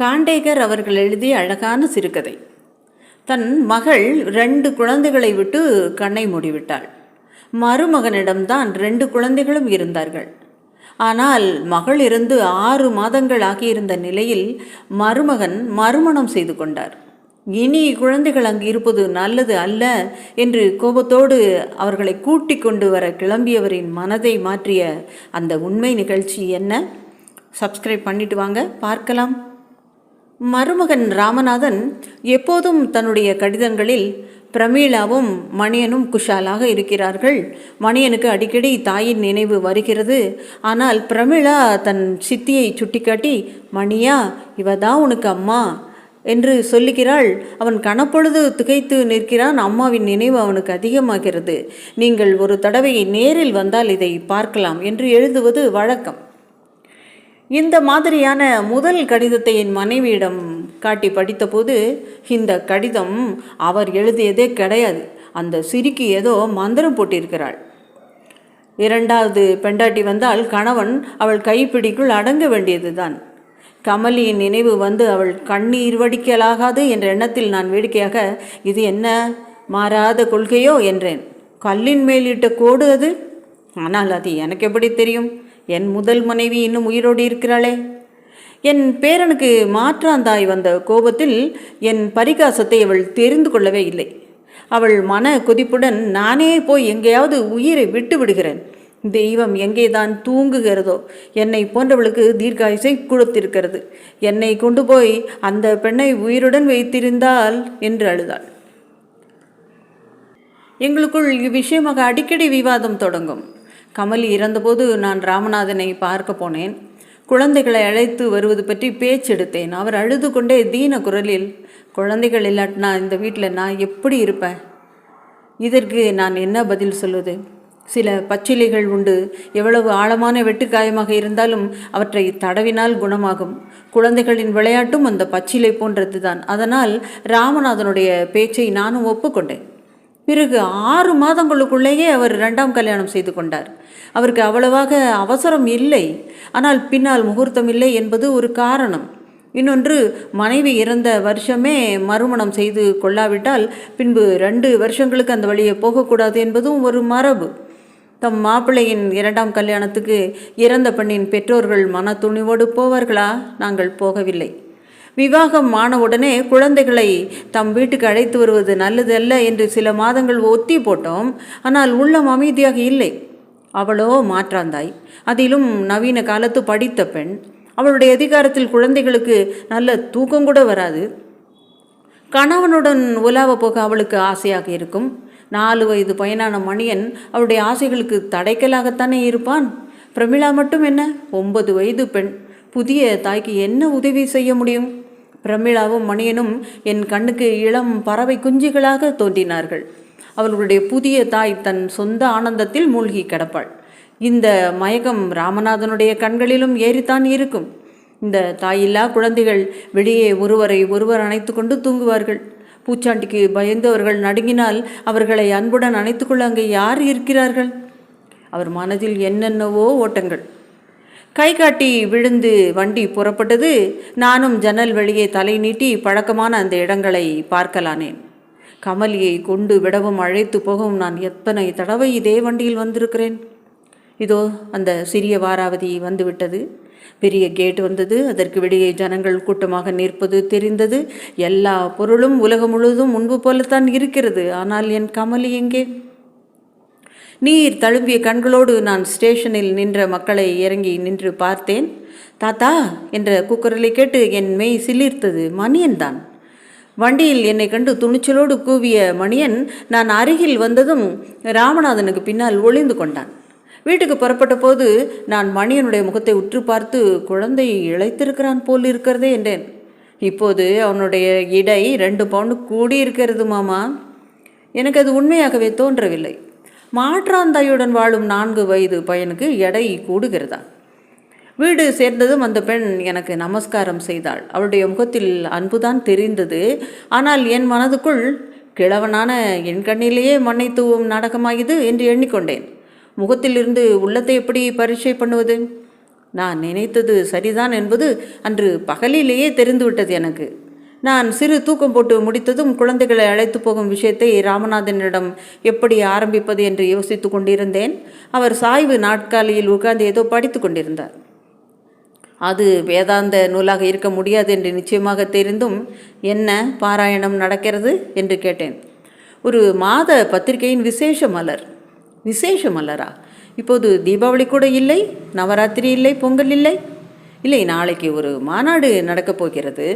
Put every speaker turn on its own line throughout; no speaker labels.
காண்டேகர் அவர்கள் எழுதிய அழகான சிறுகதை. தன் மகள் ரெண்டு குழந்தைகளை விட்டு கண்ணை மூடிவிட்டாள். மருமகனிடம்தான் ரெண்டு குழந்தைகளும் இருந்தார்கள். ஆனால் மகள் இருந்து ஆறு மாதங்கள் ஆகியிருந்த நிலையில் மருமகன் மறுமணம் செய்து கொண்டார். இனி குழந்தைகள் அங்கு இருப்பது நல்லது அல்ல என்று கோபத்தோடு அவர்களை கூட்டிக் கொண்டு வர கிளம்பியவரின் மனதை மாற்றிய அந்த உண்மை நிகழ்ச்சி என்ன? சப்ஸ்கிரைப் பண்ணிட்டு வாங்க பார்க்கலாம். மருமகன் ராமநாதன் எப்போதும் தன்னுடைய கடிதங்களில் பிரமீளாவும் மணியனும் குஷாலாக இருக்கிறார்கள். மணியனுக்கு அடிக்கடி தாயின் நினைவு வருகிறது. ஆனால் பிரமிளா தன் சித்தியை சுட்டிக்காட்டி மணியா இவ தான் உனக்கு அம்மா என்று சொல்லுகிறாள். அவன் கணப்பொழுது திகைத்து நிற்கிறான். அம்மாவின் நினைவு அவனுக்கு அதிகமாகிறது. நீங்கள் ஒரு தடவை நேரில் வந்தால் இதை பார்க்கலாம் என்று எழுதுவது வழக்கம். இந்த மாதிரியான முதல் கடிதத்தை என் மனைவியிடம் காட்டி படித்தபோது இந்த கடிதம் அவர் எழுதியதே கிடையாது. அந்த சிரிக்கு ஏதோ மந்திரம் போட்டிருக்கிறாள். இரண்டாவது பெண்டாட்டி வந்தால் கணவன் அவள் கைப்பிடிக்குள் அடங்க வேண்டியதுதான். கமலியின் நினைவு வந்து அவள் கண்ணீர் வடிக்கலாகாது என்ற எண்ணத்தில் நான் வேடிக்கையாக இது என்ன மாறாத கொள்கையோ என்றேன். கல்லின் மேலிட்ட கோடு அது? ஆனால் அது எனக்கு எப்படி தெரியும்? என் முதல் மனைவி இன்னும் உயிரோடு இருக்கிறாளே. என் பேரனுக்கு மாற்றாந்தாய் வந்த கோபத்தில் என் பரிகாசத்தை அவள் தெரிந்து கொள்ளவே இல்லை. அவள் மன கொதிப்புடன் நானே போய் எங்கேயாவது உயிரை விட்டு விடுகிறேன். தெய்வம் எங்கேதான் தூங்குகிறதோ என்னை போன்றவளுக்கு தீர்க்காயுசை கொடுத்திருக்கிறது. என்னை கொண்டு போய் அந்த பெண்ணை உயிருடன் வைத்திருந்தால் என்று அழுதாள். எங்களுக்குள் இவ்விஷயமாக அடிக்கடி விவாதம் தொடங்கும். கமலி இறந்தபோது நான் ராமநாதனை பார்க்க போனேன். குழந்தைகளை அழைத்து வருவது பற்றி பேச்செடுத்தேன் அவர் அழுது கொண்டே தீன குரலில் குழந்தைகள் இல்லாட்டினா இந்த வீட்டில் நான் எப்படி இருப்பேன்? இதற்கு நான் என்ன பதில் சொல்வது? சில பச்சிலைகள் உண்டு. எவ்வளவு ஆழமான வெட்டுக்காயமாக இருந்தாலும் அவற்றை தடவினால் குணமாகும். குழந்தைகளின் விளையாட்டும் அந்த பச்சிலை போன்றது தான் அதனால் ராமநாதனுடைய பேச்சை நானும் ஒப்புக்கொண்டேன். பிறகு ஆறு மாதங்களுக்குள்ளேயே அவர் ரெண்டாம் கல்யாணம் செய்து கொண்டார். அவருக்கு அவ்வளவாக அவசரம் இல்லை. ஆனால் பின்னால் முகூர்த்தம் இல்லை என்பது ஒரு காரணம். இன்னொன்று மனைவி இறந்த வருஷமே மறுமணம் செய்து கொள்ளாவிட்டால் பின்பு ரெண்டு வருஷங்களுக்கு அந்த வழியை போகக்கூடாது என்பதும் ஒரு மரபு. தம் மாப்பிள்ளையின் இரண்டாம் கல்யாணத்துக்கு இறந்த பெண்ணின் பெற்றோர்கள் மன துணிவோடு போவார்களா? நாங்கள் போகவில்லை. விவாகம் ஆனவுடனே குழந்தைகளை தம் வீட்டுக்கு அழைத்து வருவது நல்லதல்ல என்று சில மாதங்கள் ஒத்தி போட்டோம். ஆனால் உள்ளம் அமைதியாக இல்லை. அவளோ மாற்றாந்தாய். அதிலும் நவீன காலத்து படித்த பெண். அவளுடைய அதிகாரத்தில் குழந்தைகளுக்கு நல்ல தூக்கம் கூட வராது. கணவனுடன் உலாவ போக அவளுக்கு ஆசையாக இருக்கும். நாலு வயது பையனான மணியன் அவளுடைய ஆசைகளுக்கு தடைக்கலாகத்தானே இருப்பான்? பிரமிளா மட்டும் என்ன? ஒன்பது வயது பெண். புதிய தாய்க்கு என்ன உதவி செய்ய முடியும்? பிரமிளாவும் மணியனும் என் கண்ணுக்கு இளம் பறவை குஞ்சுகளாக தோன்றினார்கள். அவர்களுடைய புதிய தாய் தன் சொந்த ஆனந்தத்தில் மூழ்கி கிடப்பாள். இந்த மயக்கம் ராமநாதனுடைய கண்களிலும் ஏறித்தான் இருக்கும். இந்த தாயில்லா குழந்தைகள் வெளியே ஒருவரை ஒருவர் அணைத்து கொண்டு தூங்குவார்கள். பூச்சாண்டிக்கு பயந்தவர்கள் நடுங்கினால் அவர்களை அன்புடன் அணைத்துக்கொள்ள அங்கே யார் இருக்கிறார்கள்? அவர் மனதில் என்னென்னவோ ஓட்டங்கள். கை காட்டி விழுந்து வண்டி புறப்பட்டது. நானும் ஜன்னல் வழியே தலை நீட்டி பழக்கமான அந்த இடங்களை பார்க்கலானேன். கமலியை கொண்டு விடவும் அழைத்து போகவும் நான் எத்தனை தடவை இதே வண்டியில் வந்திருக்கிறேன்? இதோ அந்த சிறிய வாராவதி வந்துவிட்டது. பெரிய கேட் வந்தது. அதற்கு வெளியே ஜனங்கள் கூட்டமாக நிற்பது தெரிந்தது. எல்லா பொருளும் உலகம் முழுவதும் முன்பு போலத்தான் இருக்கிறது. ஆனால் என் கமலி எங்கே? நீர் தழும்பிய கண்களோடு நான் ஸ்டேஷனில் நின்ற மக்களை இறங்கி நின்று பார்த்தேன். தாத்தா என்ற குக்கரலை கேட்டு என் மெய் சிலிர்த்தது. மணியன் தான் வண்டியில் என்னை கண்டு துணிச்சலோடு கூவிய மணியன் நான் அருகில் வந்ததும் ராமநாதனுக்கு பின்னால் ஒளிந்து கொண்டான். வீட்டுக்கு புறப்பட்ட போது நான் மணியனுடைய முகத்தை உற்று பார்த்து குழந்தை இழைத்திருக்கிறான் போல் இருக்கிறதே என்றேன். இப்போது அவனுடைய இடை ரெண்டு பவுண்டு கூடியிருக்கிறது மாமா. எனக்கு அது உண்மையாகவே தோன்றவில்லை. மாற்றாந்தையுடன் வாழும் நான்கு வயது பையனுக்கு எடை கூடுகிறதா? வீடு சேர்ந்ததும் அந்த பெண் எனக்கு நமஸ்காரம் செய்தாள். அவளுடைய முகத்தில் அன்புதான் தெரிந்தது. ஆனால் என் மனதுக்குள் கிழவனான என் கண்ணிலேயே மண்ணை தூவும் நாடகமாகிது என்று எண்ணிக்கொண்டேன். முகத்திலிருந்து உள்ளத்தை எப்படி பரீட்சை பண்ணுவது? நான் நினைத்தது சரிதான் என்பது அன்று பகலிலேயே தெரிந்துவிட்டது எனக்கு. நான் சிறு தூக்கம் போட்டு முடித்ததும் குழந்தைகளை அழைத்து போகும் விஷயத்தை ராமநாதனிடம் எப்படி ஆரம்பிப்பது என்று யோசித்து கொண்டிருந்தேன். அவர் சாய்வு நாட்காலியில் உட்கார்ந்து ஏதோ படித்து கொண்டிருந்தார். அது வேதாந்த நூலாக இருக்க முடியாது என்று நிச்சயமாக தெரிந்தும் என்ன பாராயணம் நடக்கிறது? என்று கேட்டேன். ஒரு மாத பத்திரிகையின் விசேஷ மலர். விசேஷ மலரா? இப்போது தீபாவளி கூட இல்லை நவராத்திரி இல்லை பொங்கல் இல்லை? இல்லை நாளைக்கு ஒரு மாநாடு நடக்கப் போகிறது.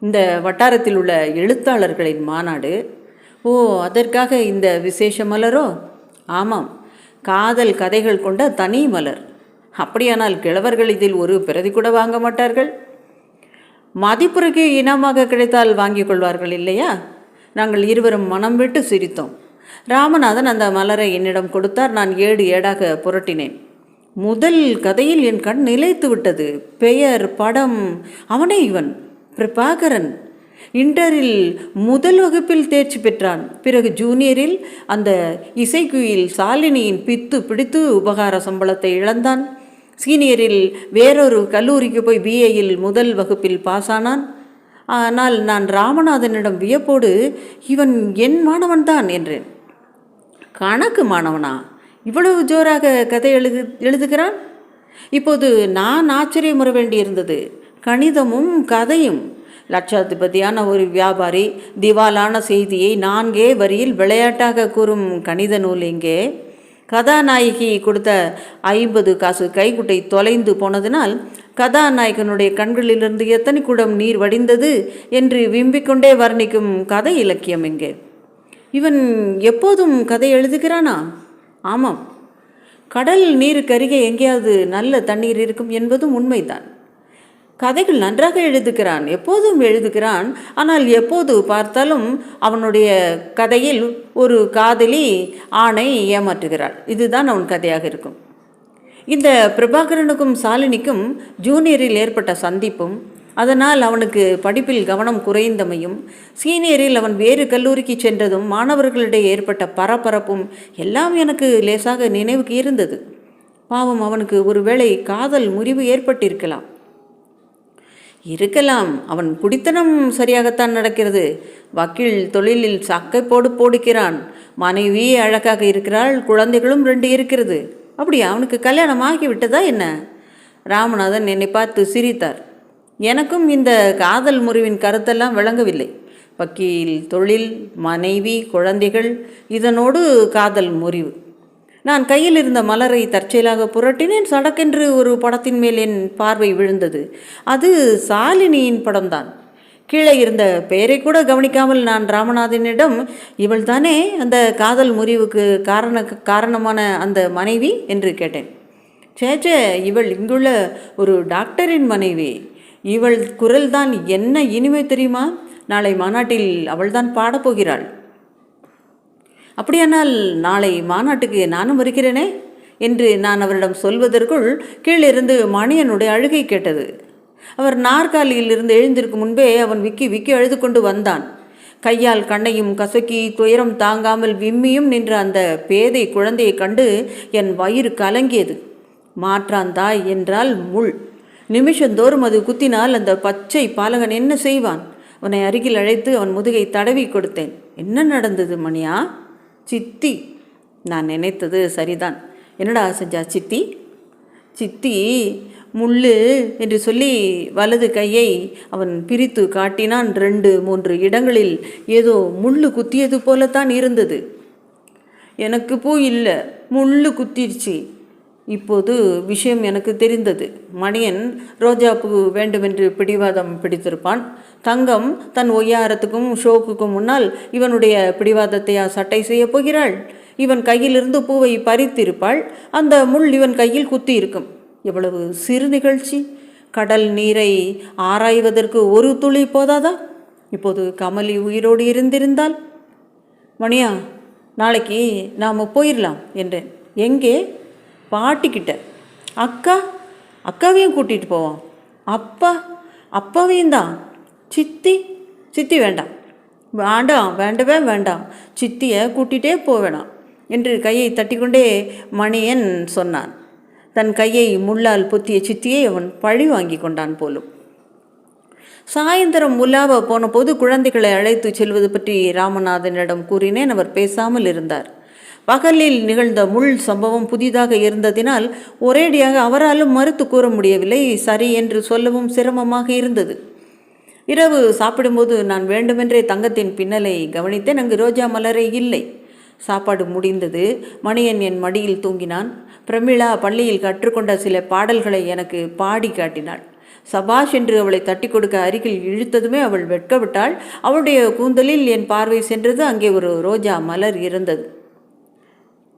இந்த வட்டாரத்தில் உள்ள எழுத்தாளர்களின் மாநாடு. ஓ அதற்காக இந்த விசேஷ மலரோ? ஆமாம். காதல் கதைகள் கொண்ட தனி மலர். அப்படியானால் கிழவர்கள் இதில் ஒரு பிரதி கூட வாங்க மாட்டார்கள்? மதிப்புரைக்கு இனமாக கிடைத்தால் வாங்கிக் கொள்வார்கள் இல்லையா? நாங்கள் இருவரும் மனம் விட்டு சிரித்தோம். ராமநாதன் அந்த மலரை என்னிடம் கொடுத்தார். நான் ஏடு ஏடாக புரட்டினேன். முதல் கதையில் என் கண் நிலைத்து விட்டது. பெயர் படம் அவனே இவன். பிரபாகரன். இன்டரில் முதல் வகுப்பில் தேர்ச்சி பெற்றான். பிறகு ஜூனியரில் அந்த இசைக்குயில் சாலினியின் பித்து பிடித்து உபகார சம்பளத்தை இழந்தான். சீனியரில் வேறொரு கல்லூரிக்கு போய் பிஏயில் முதல் வகுப்பில் பாஸ் ஆனான். ஆனால் நான் ராமநாதனிடம் வியப்போடு இவன் என் மாணவன்தான் என்றேன். கணக்கு மாணவனா? இவ்வளவு ஜோராக கதை எழுது எழுதுகிறான்? இப்போது நான் ஆச்சரியமுற வேண்டியிருந்தது. கணிதமும் கதையும். லட்சாதிபதியான ஒரு வியாபாரி திவாலான செய்தியை நான்கே வரியில் விளையாட்டாக கூறும் கணித நூல் இங்கே. கதாநாயகி கொடுத்த ஐம்பது காசு கைக்குட்டை தொலைந்து போனதினால் கதாநாயகனுடைய கண்களிலிருந்து எத்தனை குடம் நீர் வடிந்தது என்று விம்பிக்கொண்டே வர்ணிக்கும் கதை இலக்கியம் இங்கே. இவன் எப்போதும் கதை எழுதுகிறானா? ஆமாம். கடல் நீருக்கு அருகே எங்கேயாவது நல்ல தண்ணீர் இருக்கும் என்பதும் உண்மைதான். கதைகள் நன்றாக எழுதுகிறான் எப்போதும் எழுதுகிறான். ஆனால் எப்போது பார்த்தாலும் அவனுடைய கதையில் ஒரு காதலி ஆணை ஏமாற்றுகிறாள். இதுதான் அவன் கதையாக இருக்கும். இந்த பிரபாகரனுக்கும் சாலினிக்கும் ஜூனியரில் ஏற்பட்ட சந்திப்பும் அதனால் அவனுக்கு படிப்பில் கவனம் குறைந்தமையும் சீனியரில் அவன் வேறு கல்லூரிக்கு சென்றதும் மாணவர்களிடையே ஏற்பட்ட பரபரப்பும் எல்லாம் எனக்கு லேசாக நினைவுக்கு இருந்தது. பாவம் அவனுக்கு ஒருவேளை காதல் முறிவு ஏற்பட்டிருக்கலாம். இருக்கலாம். அவன் குடித்தனம் சரியாகத்தான் நடக்கிறது. வக்கீல் தொழிலில் சக்கை போடு போடுக்கிறான். மனைவி அழகாக இருக்கிறாள். குழந்தைகளும் ரெண்டு இருக்கிறது. அப்படி அவனுக்கு கல்யாணம் ஆகிவிட்டதா என்ன? ராமநாதன் என்னை பார்த்து சிரித்தார். எனக்கும் இந்த காதல் முறிவின் கருத்தெல்லாம் விளங்கவில்லை. வக்கீல் தொழில் மனைவி குழந்தைகள் இதனோடு காதல் முறிவு. நான் கையில் இருந்த மலரை தற்செயலாக புரட்டினேன். சடக்கென்று ஒரு படத்தின் மேல் என் பார்வை விழுந்தது. அது சாலினியின் படம்தான். கீழே இருந்த பெயரை கூட கவனிக்காமல் நான் ராமநாதனிடம் இவள் தானே அந்த காதல் முறிவுக்கு காரண காரணமான அந்த மனைவி? என்று கேட்டேன். சேச்சே இவள் இங்குள்ள ஒரு டாக்டரின் மனைவி. இவள் குரல்தான் என்ன இனிமை தெரியுமா? நாளை மாநாட்டில் அவள்தான் பாடப்போகிறாள் அப்படியானால் நாளை மாநாட்டுக்கு நானும் வருகிறேனே? என்று நான் அவரிடம் சொல்வதற்குள் கீழிருந்து மணியனுடைய அழுகை கேட்டது. அவர் நாற்காலியில் இருந்து எழுந்திருக்கும் முன்பே அவன் விக்கி விக்கி அழுது கொண்டு வந்தான். கையால் கண்ணையும் கசக்கி துயரம் தாங்காமல் விம்மியும் நின்ற அந்த பேதை குழந்தையை கண்டு என் வயிறு கலங்கியது. மாற்றான் தாய் என்றால் முள். நிமிஷந்தோறும் அது குத்தினால் அந்த பச்சை பாலகன் என்ன செய்வான்? அவனை அருகில் அழைத்து அவன் முதுகை தடவி கொடுத்தேன். என்ன நடந்தது மணியா? சித்தி. நான் நினைத்தது சரிதான். என்னடா செஞ்சா சித்தி? சித்தி முள்ளு என்று சொல்லி வலது கையை அவன் பிரித்து காட்டினான். ரெண்டு மூன்று இடங்களில் ஏதோ முள்ளு குத்தியது போலத்தான் இருந்தது. எனக்கு பூ இல்லை முள்ளு குத்திருச்சு. இப்போது விஷயம் எனக்கு தெரிந்தது. மணியன் ரோஜாப்பூ வேண்டுமென்று பிடிவாதம் பிடித்திருப்பான். தங்கம் தன் ஒய்யாரத்துக்கும் ஷோக்குக்கும் முன்னால் இவனுடைய பிடிவாதத்தையா சட்டை செய்யப் போகிறாள். இவன் கையிலிருந்து பூவை பறித்திருப்பாள். அந்த முள் இவன் கையில் குத்தி இருக்கும் எவ்வளவு சிறு நிகழ்ச்சி. கடல் நீரை ஆராய்வதற்கு ஒரு துளி போதாதா? இப்போது கமலி உயிரோடு இருந்திருந்தால். மணியா நாளைக்கு நாம் போயிடலாம் என்றேன். எங்கே? பாட்டிக்கிட்ட அக்கா அக்காவையும் கூட்டிகிட்டு போவோம். அப்பா அப்பாவையும் தான்? சித்தி சித்தி வேண்டாம். வேண்டாம் வேண்டவே வேண்டாம். சித்தியை கூட்டிகிட்டே போக வேணாம் என்று கையை தட்டிக்கொண்டே மணியன் சொன்னான். தன் கையை முள்ளால் பொத்திய சித்தியை அவன் பழி வாங்கி கொண்டான் போலும். சாயந்தரம் முல்லாவை போன போது குழந்தைகளை அழைத்து செல்வது பற்றி ராமநாதனிடம் கூறினேன். அவர் பேசாமல் இருந்தார். பகலில் நிகழ்ந்த முள் சம்பவம் புதிதாக இருந்ததினால் ஒரேடியாக அவராலும் மறுத்து கூற முடியவில்லை. சரி என்று சொல்லவும் சிரமமாக இருந்தது. இரவு சாப்பிடும்போது நான் வேண்டுமென்றே தங்கத்தின் பின்னலை கவனித்தேன். அங்கு ரோஜா மலரே இல்லை. சாப்பாடு முடிந்தது. மணியன் என் மடியில் தூங்கினான். பிரமிளா பள்ளியில் கற்றுக்கொண்ட சில பாடல்களை எனக்கு பாடி காட்டினாள். சபாஷ் என்று அவளை தட்டி கொடுக்க அருகில் இழுத்ததுமே அவள் வெட்கவிட்டாள். அவளுடைய கூந்தலில் என் பார்வை சென்றது. அங்கே ஒரு ரோஜா மலர் இருந்தது.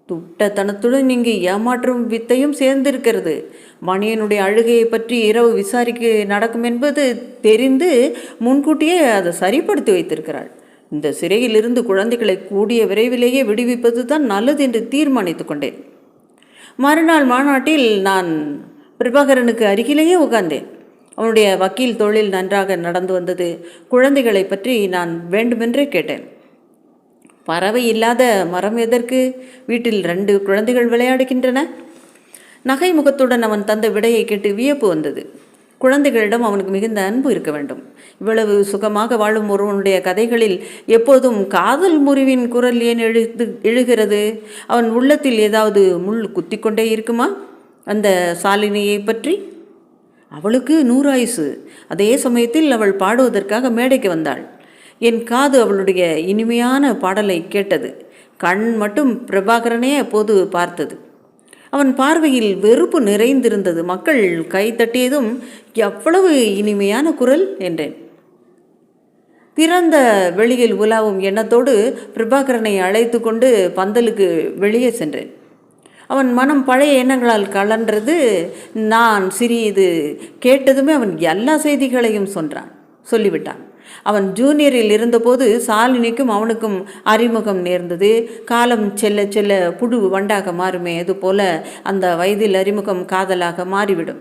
துட்டத்தனத்துடன் இங்கு ஏமாற்றும் வித்தையும் சேர்ந்திருக்கிறது. மணியனுடைய அழுகையை பற்றி இரவு விசாரிக்க நடக்கும் என்பது தெரிந்து முன்கூட்டியே அதை சரிப்படுத்தி வைத்திருக்கிறாள். இந்த சிறையிலிருந்து குழந்தைகளை கூடிய விரைவிலேயே விடுவிப்பது தான் நல்லது என்று தீர்மானித்து கொண்டேன். மறுநாள் மாநாட்டில் நான் பிரபாகரனுக்கு அருகிலேயே உட்கார்ந்தேன். அவனுடைய வக்கீல் தொழில் நன்றாக நடந்து வந்தது. குழந்தைகளை பற்றி நான் வேண்டுமென்றே கேட்டேன். பறவை இல்லாத மரம் எதற்கு? வீட்டில் ரெண்டு குழந்தைகள் விளையாடுகின்றன. நகை முகத்துடன் அவன் தந்த விடையை கேட்டு வியப்பு வந்தது. குழந்தைகளிடம் அவனுக்கு மிகுந்த அன்பு இருக்க வேண்டும். இவ்வளவு சுகமாக வாழும் ஒருவனுடைய கதைகளில் எப்போதும் காதல் முறிவின் குரல் ஏன் எழுது எழுகிறது? அவன் உள்ளத்தில் ஏதாவது முள் குத்திக்கொண்டே இருக்குமா? அந்த சாலினியை பற்றி? அவளுக்கு நூறாயுசு. அதே சமயத்தில் அவள் பாடுவதற்காக மேடைக்கு வந்தாள். என் காது அவளுடைய இனிமையான பாடலை கேட்டது. கண் மட்டும் பிரபாகரனே அப்போது பார்த்தது. அவன் பார்வையில் வெறுப்பு நிறைந்திருந்தது. மக்கள் கை தட்டியதும் எவ்வளவு இனிமையான குரல்? என்றேன். திறந்த வெளியில் உலாவும் எண்ணத்தோடு பிரபாகரனை அழைத்து கொண்டு பந்தலுக்கு வெளியே சென்றேன். அவன் மனம் பழைய எண்ணங்களால் கலன்றது. நான் சிறிது கேட்டதுமே அவன் எல்லா செய்திகளையும் சொன்னான். சொல்லிவிட்டான். அவன் ஜூனியரில் இருந்தபோது சாலினிக்கும் அவனுக்கும் அறிமுகம் நேர்ந்தது. காலம் செல்ல செல்ல புழு வண்டாக மாறுமே அதுபோல அந்த வயதில் அறிமுகம் காதலாக மாறிவிடும்.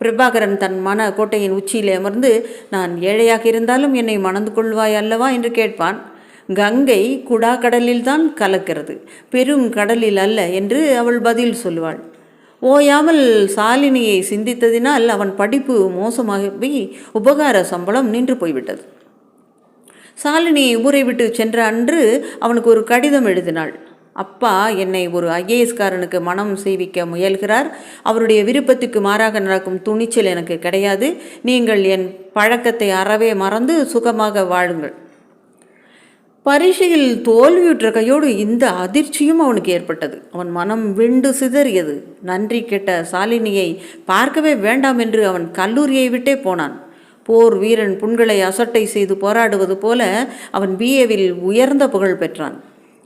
பிரபாகரன் தன் மன கோட்டையின் உச்சியில் அமர்ந்து நான் ஏழையாக இருந்தாலும் என்னை மணந்து கொள்வாய் அல்லவா? என்று கேட்பான். கங்கை குடா கடலில்தான் கலக்கிறது பெரும் கடலில் அல்ல என்று அவள் பதில் சொல்லுவாள். ஓயாமல் சாலினியை சிந்தித்ததினால் அவன் படிப்பு மோசமாகி உபகார சம்பளம் நின்று போய்விட்டது. சாலினி ஊரை விட்டு சென்ற அன்று அவனுக்கு ஒரு கடிதம் எழுதினாள். அப்பா என்னை ஒரு ஐஏஎஸ்காரனுக்கு மனம் செய்விக்க முயல்கிறார். அவருடைய விருப்பத்துக்கு மாறாக நடக்கும் துணிச்சல் எனக்கு கிடையாது. நீங்கள் என் பழக்கத்தை அறவே மறந்து சுகமாக வாழுங்கள். பரீட்சையில் தோல்வியுற்ற கையோடு இந்த அதிர்ச்சியும் அவனுக்கு ஏற்பட்டது. அவன் மனம் விண்டு சிதறியது. நன்றி கெட்ட சாலினியை பார்க்கவே வேண்டாம் என்று அவன் கல்லூரியை விட்டே போனான். போர் வீரன் புண்களை அசட்டை செய்து போராடுவது போல அவன் பிஏவில் உயர்ந்த புகழ் பெற்றான்.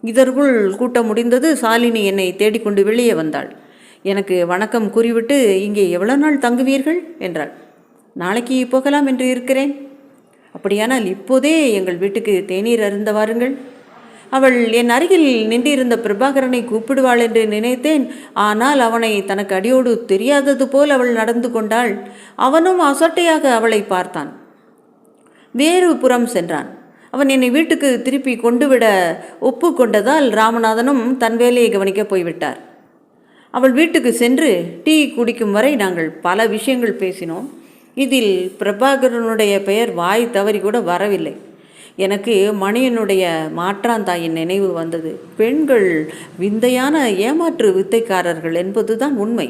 இதற்குள் கூட்டம் முடிந்தது சாலினி என்னை தேடிக்கொண்டு வெளியே வந்தாள். எனக்கு வணக்கம் கூறிவிட்டு இங்கே எவ்வளோ நாள் தங்குவீர்கள்? என்றாள். நாளைக்கு போகலாம் என்று இருக்கிறேன். அப்படியானால் இப்போதே எங்கள் வீட்டுக்கு தேநீர் அருந்த வாருங்கள். அவள் என் அருகில் நின்றிருந்த பிரபாகரனை கூப்பிடுவாள் என்று நினைத்தேன். ஆனால் அவனை தனக்கு அடியோடு தெரியாதது போல் அவள் நடந்து கொண்டாள். அவனும் அசட்டையாக அவளை பார்த்தான். வேறு புறம் சென்றான். அவன் என்னை வீட்டுக்கு திருப்பி கொண்டுவிட ஒப்பு கொண்டதால் ராமநாதனும் தன் வேலையை கவனிக்க போய்விட்டார். அவள் வீட்டுக்கு சென்று டீ குடிக்கும் வரை நாங்கள் பல விஷயங்கள் பேசினோம். இதில் பிரபாகரனுடைய பெயர் வாய் தவறி கூட வரவில்லை. எனக்கு மணியனுடைய மாற்றாந்தாயின் நினைவு வந்தது. பெண்கள் விந்தையான ஏமாற்று வித்தைக்காரர்கள் என்பதுதான் உண்மை.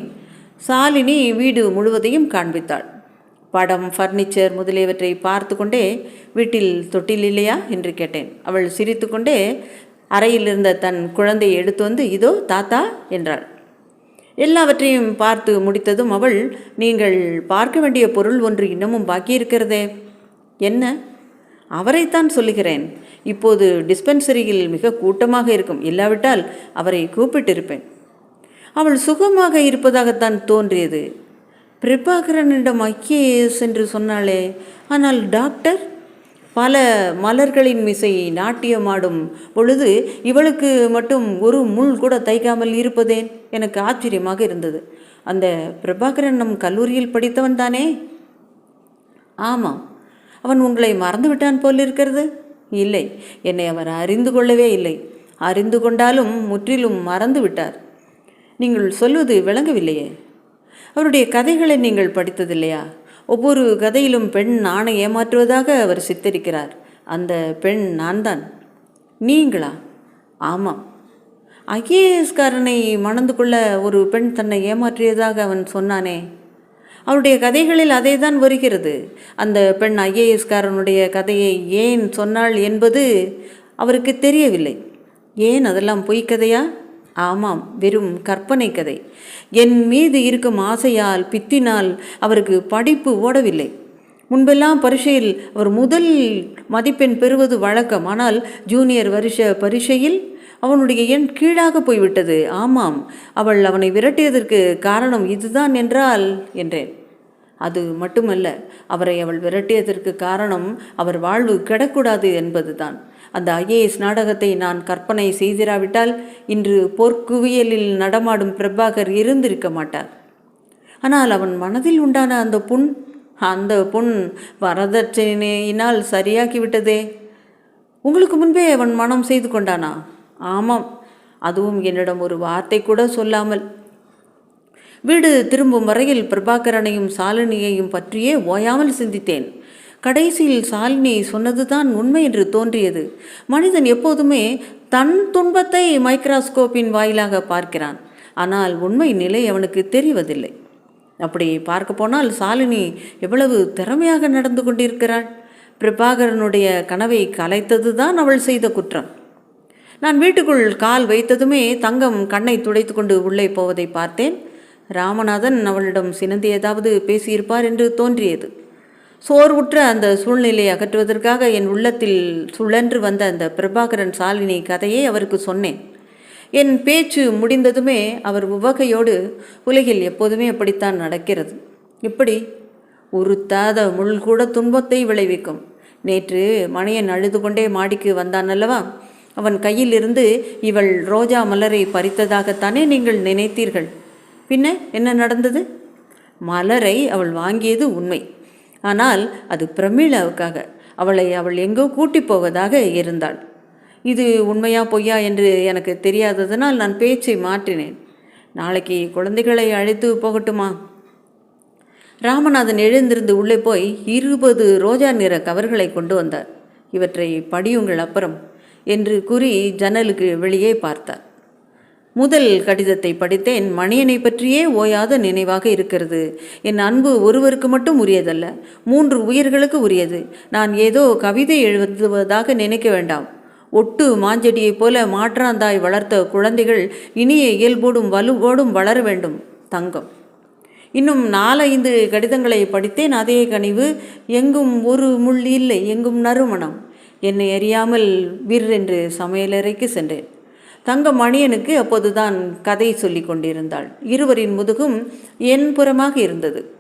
சாலினி வீடு முழுவதையும் காண்பித்தாள். படம் ஃபர்னிச்சர் முதலியவற்றை பார்த்து கொண்டே வீட்டில் தொட்டில் இல்லையா? என்று கேட்டேன். அவள் சிரித்துக்கொண்டே அறையில் இருந்த தன் குழந்தையை எடுத்து வந்து இதோ தாத்தா என்றாள். எல்லாவற்றையும் பார்த்து முடித்ததும் அவள் நீங்கள் பார்க்க வேண்டிய பொருள் ஒன்று இன்னமும் பாக்கியிருக்கிறதே. என்ன? அவரைத்தான் சொல்லுகிறேன். இப்போது டிஸ்பென்சரியில் மிக கூட்டமாக இருக்கும். இல்லாவிட்டால் அவரை கூப்பிட்டிருப்பேன். அவள் சுகமாக இருப்பதாகத்தான் தோன்றியது. பிரபாகரனிடம் ஐக்கியஸ் என்று சொன்னாளே ஆனால் டாக்டர்? பல மலர்களின் மிசை நாட்டியமாடும் பொழுது இவளுக்கு மட்டும் ஒரு முள் கூட தைக்காமல் இருப்பதேன் எனக்கு ஆச்சரியமாக இருந்தது. அந்த பிரபாகரன் நம் கல்லூரியில் படித்தவன் தானே ஆமாம். அவன் உங்களை மறந்து விட்டான் போல் இருக்கிறது இல்லை. என்னை அவர் அறிந்து கொள்ளவே இல்லை. அறிந்து கொண்டாலும் முற்றிலும் மறந்து விட்டார். நீங்கள் சொல்வது விளங்கவில்லையே. அவருடைய கதைகளை நீங்கள் படித்ததில்லையா? ஒவ்வொரு கதையிலும் பெண் நானை ஏமாற்றுவதாக அவர் சித்தரிக்கிறார். அந்த பெண் நான் தான் நீங்களா? ஆமாம். ஐஏஎஸ்காரனை மணந்து கொள்ள ஒரு பெண் தன்னை ஏமாற்றியதாக அவன் சொன்னானே. அவருடைய கதைகளில் அதே தான் வருகிறது. அந்த பெண் ஐஏஎஸ்காரனுடைய கதையை ஏன் சொன்னாள் என்பது அவருக்கு தெரியவில்லை. ஏன் அதெல்லாம் பொய்க்கதையா ஆமாம் வெறும் கற்பனை கதை. என் மீது இருக்கும் ஆசையால் பித்தினால் அவருக்கு படிப்பு ஓடவில்லை. முன்பெல்லாம் பரீட்சையில் அவர் முதல் மதிப்பெண் பெறுவது வழக்கம். ஆனால் ஜூனியர் வருஷ பரீட்சையில் அவனுடைய எண் கீழாக போய்விட்டது. ஆமாம் அவள் அவனை விரட்டியதற்கு காரணம் இதுதான் என்றால் என்றேன். அது மட்டுமல்ல அவரை அவள் விரட்டியதற்கு காரணம் அவர் வாழ்வு கெடக்கூடாது என்பதுதான். அந்த ஐஏஎஸ் நாடகத்தை நான் கற்பனை செய்திராவிட்டால் இன்று போர்க்குவியலில் நடமாடும் பிரபாகர் இருந்திருக்க மாட்டார். ஆனால் அவன் மனதில் உண்டான அந்த புண் அந்த புண் வரதட்சணையினால் சரியாக்கிவிட்டதே உங்களுக்கு முன்பே அவன் மனம் செய்து கொண்டானா? ஆமாம் அதுவும் என்னிடம் ஒரு வார்த்தை கூட சொல்லாமல். வீடு திரும்பும் வரையில் பிரபாகரனையும் சாலினியையும் பற்றியே ஓயாமல் சிந்தித்தேன். கடைசியில் சாலினி சொன்னதுதான் உண்மை என்று தோன்றியது. மனிதன் எப்போதுமே தன் துன்பத்தை மைக்ராஸ்கோப்பின் வாயிலாக பார்க்கிறான். ஆனால் உண்மை நிலை அவனுக்கு தெரிவதில்லை. அப்படி பார்க்க போனால் சாலினி எவ்வளவு திறமையாக நடந்து கொண்டிருக்கிறாள். பிரபாகரனுடைய கனவை கலைத்தது தான் அவள் செய்த குற்றம். நான் வீட்டுக்குள் கால் வைத்ததுமே தங்கம் கண்ணை துடைத்து கொண்டு உள்ளே போவதை பார்த்தேன். ராமநாதன் அவளிடம் சினந்தி ஏதாவது பேசியிருப்பார் என்று தோன்றியது. சோர்வுற்ற அந்த சூழ்நிலையை அகற்றுவதற்காக என் உள்ளத்தில் சுழன்று வந்த அந்த பிரபாகரன் சாலினி கதையை அவருக்கு சொன்னேன். என் பேச்சு முடிந்ததுமே அவர் உவகையோடு உலகில் எப்போதுமே அப்படித்தான் நடக்கிறது. இப்படி உருத்தாத முள் கூட துன்பத்தை விளைவிக்கும். நேற்று மணியன் அழுது கொண்டே மாடிக்கு வந்தான் அல்லவா அவன் கையிலிருந்து இவள் ரோஜா மலரை பறித்ததாகத்தானே நீங்கள் நினைத்தீர்கள். பின்ன என்ன நடந்தது? மலரை அவள் வாங்கியது உண்மை. ஆனால் அது பிரமிளாவுக்காக. அவளை அவள் எங்கோ கூட்டி போவதாக இருந்தாள். இது உண்மையா பொய்யா என்று எனக்கு தெரியாததனால் நான் பேச்சை மாற்றினேன். நாளைக்கு குழந்தைகளை அழைத்து போகட்டுமா? ராமநாதன் எழுந்திருந்து உள்ளே போய் இருபது ரோஜா நிற கவர்களை கொண்டு வந்தார். இவற்றை படியுங்கள் அப்புறம் என்று கூறி ஜன்னலுக்கு வெளியே பார்த்தார். முதல் கடிதத்தை படித்தேன் மணியனை பற்றியே ஓயாத நினைவாக இருக்கிறது. என் அன்பு ஒருவருக்கு மட்டும் உரியதல்ல மூன்று உயிர்களுக்கு உரியது. நான் ஏதோ கவிதை எழுதுவதாக நினைக்க வேண்டாம். ஒட்டு மாஞ்செடியைப் போல மாற்றாந்தாய் வளர்த்த குழந்தைகள் இனிய இயல்போடும் வலுவோடும் வளர வேண்டும். தங்கம். இன்னும் நாலைந்து கடிதங்களை படித்தேன். அதே கனிவு எங்கும் ஒரு முள் இல்லை எங்கும் நறுமணம். என்னை அறியாமல் வீர் என்று சமையலறைக்கு சென்றேன். தங்க மணியனுக்கு அப்போதுதான் கதை சொல்லி கொண்டிருந்தாள். இருவரின் முதுகும் என் புறமாக இருந்தது.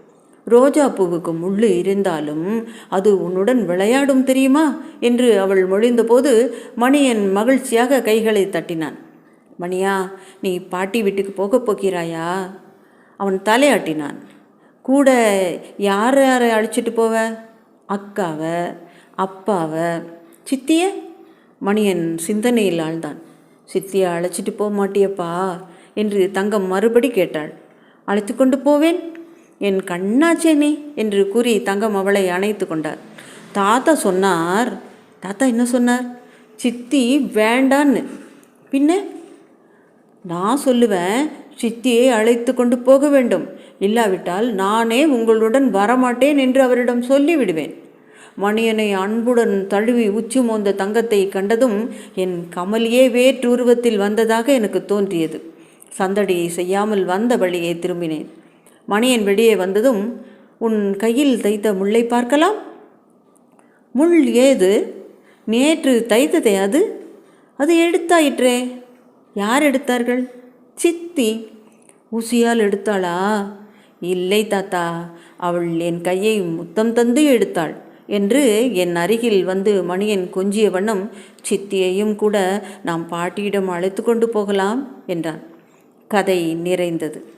ரோஜா பூவுக்கு முள்ளு இருந்தாலும் அது உன்னுடன் விளையாடும் தெரியுமா? என்று அவள் மொழிந்தபோது மணியன் மகிழ்ச்சியாக கைகளை தட்டினான். மணியா நீ பாட்டி வீட்டுக்கு போகப் போகிறாயா? அவன் தலையாட்டினான். கூட யார் யாரை அழைச்சிட்டு போவ? அக்காவை அப்பாவை? சித்திய? மணியன் சிந்தனையில் ஆழ்ந்தான். சித்தியை அழைச்சிட்டு போக மாட்டியப்பா என்று தங்கம் மறுபடி கேட்டாள். அழைத்து கொண்டு போவேன்? என் கண்ணாச்சேனே என்று கூறி தங்கம் அவளை அணைத்து கொண்டார். தாத்தா சொன்னார் தாத்தா என்ன சொன்னார்? சித்தி வேண்டான்னு. பின்ன? நான் சொல்லுவேன் சித்தியை அழைத்து கொண்டு போக வேண்டும். இல்லாவிட்டால் நானே உங்களுடன் வரமாட்டேன் என்று அவரிடம் சொல்லிவிடுவேன். மணியனை அன்புடன் தழுவி உச்சி மோந்த தங்கத்தை கண்டதும் என் கமலியே வேற்றுருவத்தில் வந்ததாக எனக்கு தோன்றியது. சந்தடியை செய்யாமல் வந்த வழியே திரும்பினேன். மணியன் வெளியே வந்ததும் உன் கையில் தைத்த முல்லை பார்க்கலாம்? முள் ஏது? நேற்று தைத்ததே அது? அது எடுத்தாயிற்றே யார் எடுத்தார்கள்? சித்தி. ஊசியால் எடுத்தாளா? இல்லை தாத்தா. அவள் என் கையை முத்தம் தந்து எடுத்தாள் என்று என் அருகில் வந்து மணியன் கொஞ்சிய வண்ணம் சித்தியையும் கூட நாம் பாட்டியிடம் அழைத்து கொண்டு போகலாம் என்றான். கதை நிறைந்தது.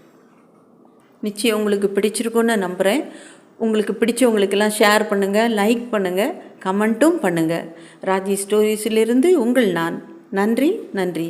நிச்சயம் உங்களுக்கு பிடிச்சிருக்குன்னு நம்புகிறேன் உங்களுக்கு பிடிச்சவங்களுக்கெல்லாம் ஷேர் பண்ணுங்கள் லைக் பண்ணுங்கள் கமெண்ட்டும் பண்ணுங்கள் ராஜி ஸ்டோரிஸிலிருந்து உங்கள் நான். நன்றி நன்றி.